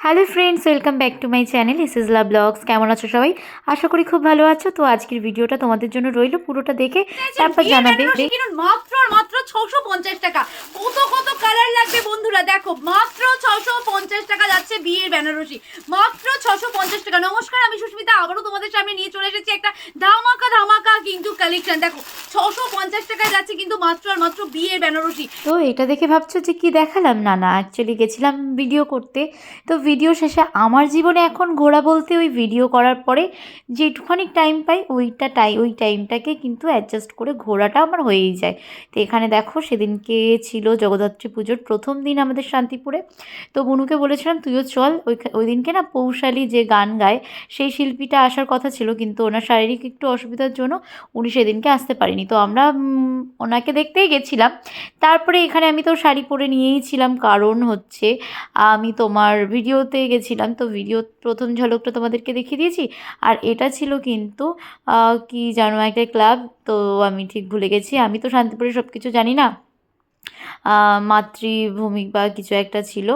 Hello friends welcome back to my channel is love blogs কেমন আছো সবাই? আশা করি খুব ভালো আছো। তো আজকের ভিডিওটা তোমাদের জন্য রইল পুরোটা দেখে। তারপর জানাবে মাত্র মাত্র ছশো পঞ্চাশ টাকা। কত কত কালার লাগবে বন্ধুরা দেখো মাত্র ছশো পঞ্চাশ টাকা যাচ্ছে বিয়ের বেনারসি। মাত্র ছশো পঞ্চাশ টাকা। নমস্কার আমি সুস্মিতা। আবারও তোমাদের সামনে নিয়ে চলে এসেছি একটা ধামাকা ধামাকা কিন্তু কালেকশন দেখো ছশো পঞ্চাশ টাকায় যাচ্ছে কিন্তু মাত্র আর মাত্র বিয়ের বেনারসি। তো এটা দেখে ভাবছ যে কি দেখালাম? না না অ্যাকচুয়ালি গেছিলাম ভিডিও করতে। তো ভিডিও শেষে আমার জীবনে এখন ঘোরা বলতে ওই ভিডিও করার পরে যেটুখানি টাইম পাই ওইটা টাই ওই টাইমটাকে কিন্তু অ্যাডজাস্ট করে ঘোরাটা আমার হয়েই যায়। তো এখানে দেখো সেদিনকে ছিল জগদ্ধাত্রী পুজোর প্রথম দিন আমাদের শান্তিপুরে। তো বুনুকে বলেছিলাম, তুইও চল। ওই ওই দিনকে না পৌশালী যে গান গায়, সেই শিল্পীটা আসার কথা ছিল, কিন্তু ওনার শারীরিক একটু অসুবিধার জন্য উনি সেদিনকে আসতে পারিনি। তো আমরা ওনাকে দেখতেই গেছিলাম। তারপরে এখানে আমি তো শাড়ি পরে নিয়েইছিলাম কারণ হচ্ছে, আমি তোমার ভিডিওতে গেছিলাম। তো ভিডিও, প্রথম ঝলকটা তোমাদেরকে দেখিয়ে দিয়েছি। আর এটা ছিল কিন্তু কি জানো একটা ক্লাব। তো আমি ঠিক ভুলে গেছি। আমি তো শান্তিপুরে সব কিছু জানি না। মাতৃভূমি বা কিছু একটা ছিল।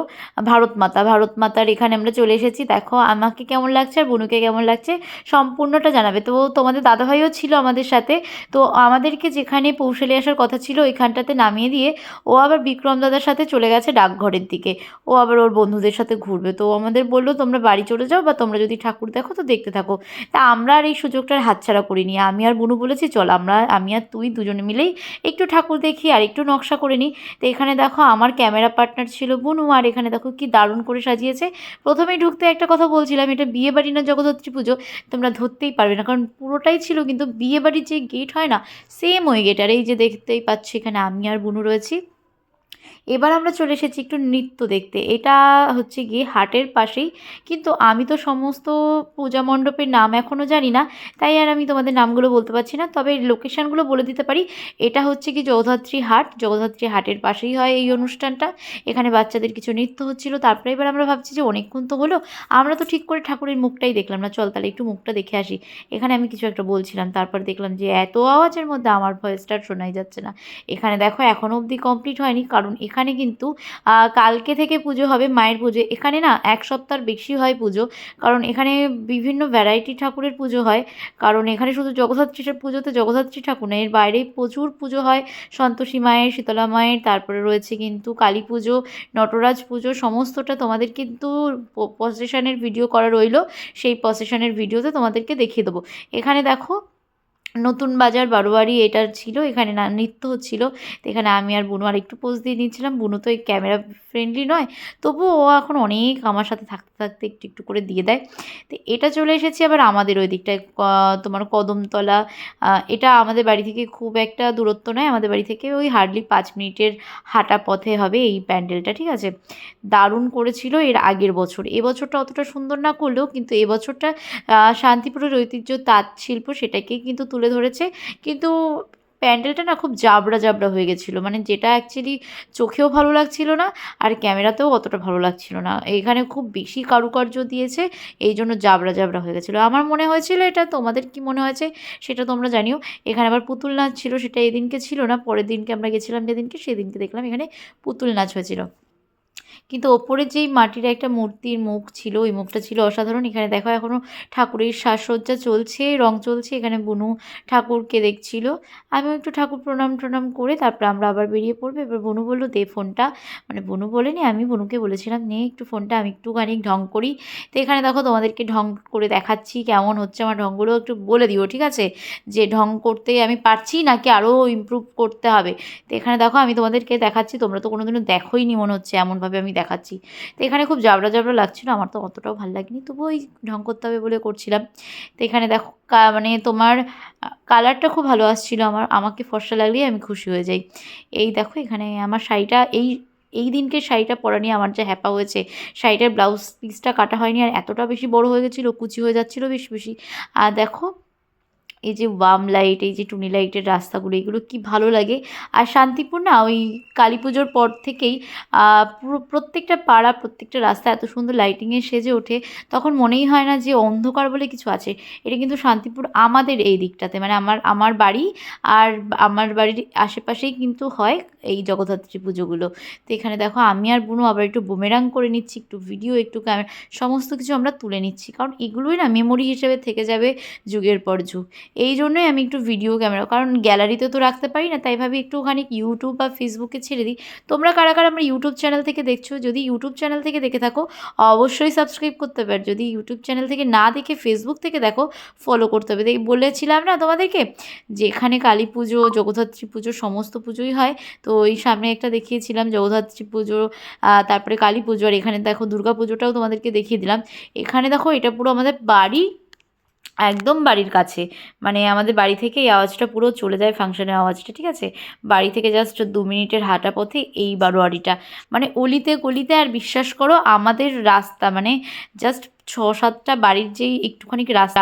ভারত মাতা, ভারত মাতার এখানে আমরা চলে এসেছি। দেখো, আমাকে কেমন লাগছে আর বুনুকে কেমন লাগছে সম্পূর্ণটা জানাবে। তো তোমাদের দাদাভাইও ছিল আমাদের সাথে। তো আমাদেরকে যেখানে পৌঁছালে আসার কথা ছিল, ওইখানটাতে নামিয়ে দিয়ে ও আবার বিক্রম দাদার সাথে চলে গেছে ডাকঘরের দিকে। ও আবার ওর বন্ধুদের সাথে ঘুরবে। তো আমাদের বলল, তোমরা বাড়ি চলে যাও বা তোমরা যদি ঠাকুর দেখো তো দেখতে থাকো। তা আমরা আর এই সুযোগটার হাতছাড়া করিনি। আমি আর বুনু বলেছি, চল আমরা, আমি আর তুই দুজনে মিলেই একটু ঠাকুর দেখি আর একটু নকশা করে নিই তো এখানে দেখো আমার ক্যামেরা পার্টনার ছিল বুনু, আর এখানে দেখো কি দারুণ করে সাজিয়েছে। প্রথমেই ঢুকতে একটা কথা বলছিলাম, এটা বিয়ে বাড়ি না জগদ্ধাত্রী পুজো, তোমরা ধরতেই পারবে না, কারণ পুরোটাই ছিল কিন্তু বিয়ে বাড়ির যে গেট হয় না সেম ওই গেট আর এই যে দেখতেই পাচ্ছি এখানে আমি আর বুনু রয়েছি। এবার আমরা চলে এসেছি একটু নৃত্য দেখতে। এটা হচ্ছে গিয়ে হাটের পাশেই। কিন্তু আমি তো সমস্ত পূজা মণ্ডপের নাম এখনও জানি না, তাই আর আমি তোমাদের নামগুলো বলতে পারছি না। তবে লোকেশানগুলো বলে দিতে পারি, এটা হচ্ছে কি জগদ্ধাত্রী হাট। জগদ্ধাত্রী হাটের পাশেই হয় এই অনুষ্ঠানটা। এখানে বাচ্চাদের কিছু নৃত্য হচ্ছিল। তারপরে এবার আমরা ভাবছি যে অনেকক্ষণ তো হলো। আমরা তো ঠিক করে ঠাকুরের মুখটাই দেখলাম না। চল তাহলে একটু মুখটা দেখে আসি। এখানে আমি কিছু একটা বলছিলাম। তারপর দেখলাম যে এত আওয়াজের মধ্যে আমার ভয়েসটা শোনাই যাচ্ছে না। এখানে দেখো এখনও অবধি কমপ্লিট হয়নি, কারণ এখানে কিন্তু কালকে থেকে পুজো হবে, মায়ের পুজো। এখানে না, এক সপ্তাহ বেশি হয় পুজো। কারণ এখানে বিভিন্ন ভ্যারাইটি ঠাকুরের পুজো হয়। কারণ এখানে শুধু জগদ্ধাত্রীর পুজোতে জগদ্ধাত্রী ঠাকুর না, এর বাইরে প্রচুর পুজো হয়। সন্তোষী মায়ের, শীতলা মায়ের, তারপরে রয়েছে কিন্তু কালী পুজো, নটরাজ পুজো, সমস্তটা তোমাদের কিন্তু প্রসেশনের ভিডিও করা রইল। সেই প্রসেশনের ভিডিওতে তোমাদেরকে দেখিয়ে দেবো। এখানে দেখো নতুন বাজার বারোয়ারি এটা ছিল, এখানে না নৃত্য হচ্ছিল। তো এখানে আমি আর বুনু আর একটু পোজ দিয়ে নিচ্ছিলাম। বুনু তো এই ক্যামেরা ফ্রেন্ডলি নয়, তবুও ও এখন অনেক আমার সাথে থাকতে থাকতে একটু একটু করে দিয়ে দেয়। তো এটা চলে এসেছি আবার আমাদের ওই দিকটায় তোমার কদমতলা। এটা আমাদের বাড়ি থেকে খুব একটা দূরত্ব নয়, আমাদের বাড়ি থেকে ওই হার্ডলি পাঁচ মিনিটের হাঁটা পথে হবে এই প্যান্ডেলটা, ঠিক আছে? দারুণ করেছিল এর আগের বছর। এবছরটা অতটা সুন্দর না করলেও কিন্তু এবছরটা শান্তিপুরের ঐতিহ্য তাঁত শিল্প সেটাকেই কিন্তু তুলে ধরেছে। কিন্তু প্যান্ডেলটা না খুব জাবড়া জাবড়া হয়ে গেছিল। মানে যেটা অ্যাকচুয়ালি চোখেও ভালো লাগছিল না, আর ক্যামেরাতেও অতটা ভালো লাগছিল না। এখানে খুব বেশি কারুকার্য দিয়েছে এই জন্য জাবড়া জাবড়া হয়ে গেছিল। আমার মনে হয়েছিল এটা, তোমাদের কি মনে হয়েছে সেটা তোমরা জানিও। এখানে আবার পুতুল নাচ ছিল, সেটা এদিনকে ছিল না, পরের দিনকে আমরা গেছিলাম যেদিনকে, সেদিনকে দেখলাম এখানে পুতুল নাচ হয়েছিল। কিন্তু ওপরে যেই মাটির একটা মূর্তির মুখ ছিল, ওই মুখটা ছিল অসাধারণ। এখানে দেখো এখনও ঠাকুরের সাজসজ্জা চলছে, রং চলছে। এখানে বনু ঠাকুরকে দেখছিল। আমিও একটু ঠাকুর প্রণাম টনাম করে তারপর আমরা আবার বেরিয়ে পড়ব। এবার বনু বলল, দে ফোনটা। মানে বনু বলেনি, আমি বনুকে বলেছিলাম, নে একটু ফোনটা, আমি একটুখানি ঢং করি। তো এখানে দেখো তোমাদেরকে ঢং করে দেখাচ্ছি, কেমন হচ্ছে আমার ঢংগুলো একটু বলে দিও, ঠিক আছে? যে ঢং করতে আমি পারছি নাকি আরও ইমপ্রুভ করতে হবে? তো এখানে দেখো আমি তোমাদেরকে দেখাচ্ছি, তোমরা তো কোনোদিনও দেখোই নি মনে হচ্ছে এমনভাবে আমি দেখাচ্ছি। তো এখানে খুব জাবড়া জাবড়া লাগছিল, আমার তো অতটাও ভালো লাগেনি। তবুও ওই ঢং করতে হবে বলে করছিলাম। তো এখানে দেখো মানে তোমার কালারটা খুব ভালো আসছিল আমার। আমাকে ফর্সা লাগলেই আমি খুশি হয়ে যাই। এই দেখো এখানে আমার শাড়িটা, এই এই দিনকে শাড়িটা পরা নিয়ে আমার যা হ্যাপা হয়েছে। শাড়িটার ব্লাউজ পিসটা কাটা হয়নি আর এতটা বেশি বড় হয়ে গেছিল, কুচি হয়ে যাচ্ছিল বেশি বেশি। আর দেখো এই যে বাম লাইট এই যে টুনি লাইটের রাস্তাগুলো, এগুলো কি ভালো লাগে? আর শান্তিপুর না, ওই কালী পুজোর পর থেকেই পুরো প্রত্যেকটা পাড়া, প্রত্যেকটা রাস্তা এত সুন্দর লাইটিংয়ে সেজে ওঠে। তখন মনেই হয় না যে অন্ধকার বলে কিছু আছে। এটা কিন্তু শান্তিপুর আমাদের এই দিকটাতে মানে আমার আমার বাড়ি আর আমার বাড়ির আশেপাশেই কিন্তু হয় এই জগদ্ধাত্রী পুজোগুলো। তো এখানে দেখো, আমি আর বুনু আবার একটু বুমেরাং করে নিচ্ছি, একটু ভিডিও একটু ক্যামেরা সমস্ত কিছু আমরা তুলে নিচ্ছি। কারণ এগুলোই না মেমোরি হিসেবে থেকে যাবে যুগের পর যুগ। এই জন্যই আমি একটু ভিডিও ক্যামেরা কারণ গ্যালারিতে তো রাখতে পারি না, তাই ভাবি একটুখানি ইউটিউব বা ফেসবুকে ছেড়ে দিই। তোমরা কারা কারা আমার ইউটিউব চ্যানেল থেকে দেখছ, যদি ইউটিউব চ্যানেল থেকে দেখে থাকো, অবশ্যই সাবস্ক্রাইব করতে পার যদি ইউটিউব চ্যানেল থেকে না দেখে ফেসবুক থেকে দেখো ফলো করতে হবে। দেখ- বলেছিলাম না তোমাদেরকে? যে এখানে কালী পুজো, জগদ্ধাত্রী পুজো, সমস্ত পুজোই হয়। তো ওই সামনে একটা দেখিয়েছিলাম, জগদ্ধাত্রী পুজো তারপরে কালী পুজো। আর এখানে দেখো, দুর্গা পুজোটাও তোমাদেরকে দেখিয়ে দিলাম। এখানে দেখো, এটা পুরো আমাদের বাড়ি একদম বাড়ির কাছে। মানে আমাদের বাড়ি থেকে এই আওয়াজটা পুরো চলে যায় ফাংশনের আওয়াজটা, ঠিক আছে? বাড়ি থেকে জাস্ট দু মিনিটের হাঁটা পথে এই বারোয়ারিটা। মানে অলিতে গলিতে আর বিশ্বাস করো, আমাদের রাস্তা মানে জাস্ট ছ সাতটা বাড়ির যেই একটুখানি রাস্তা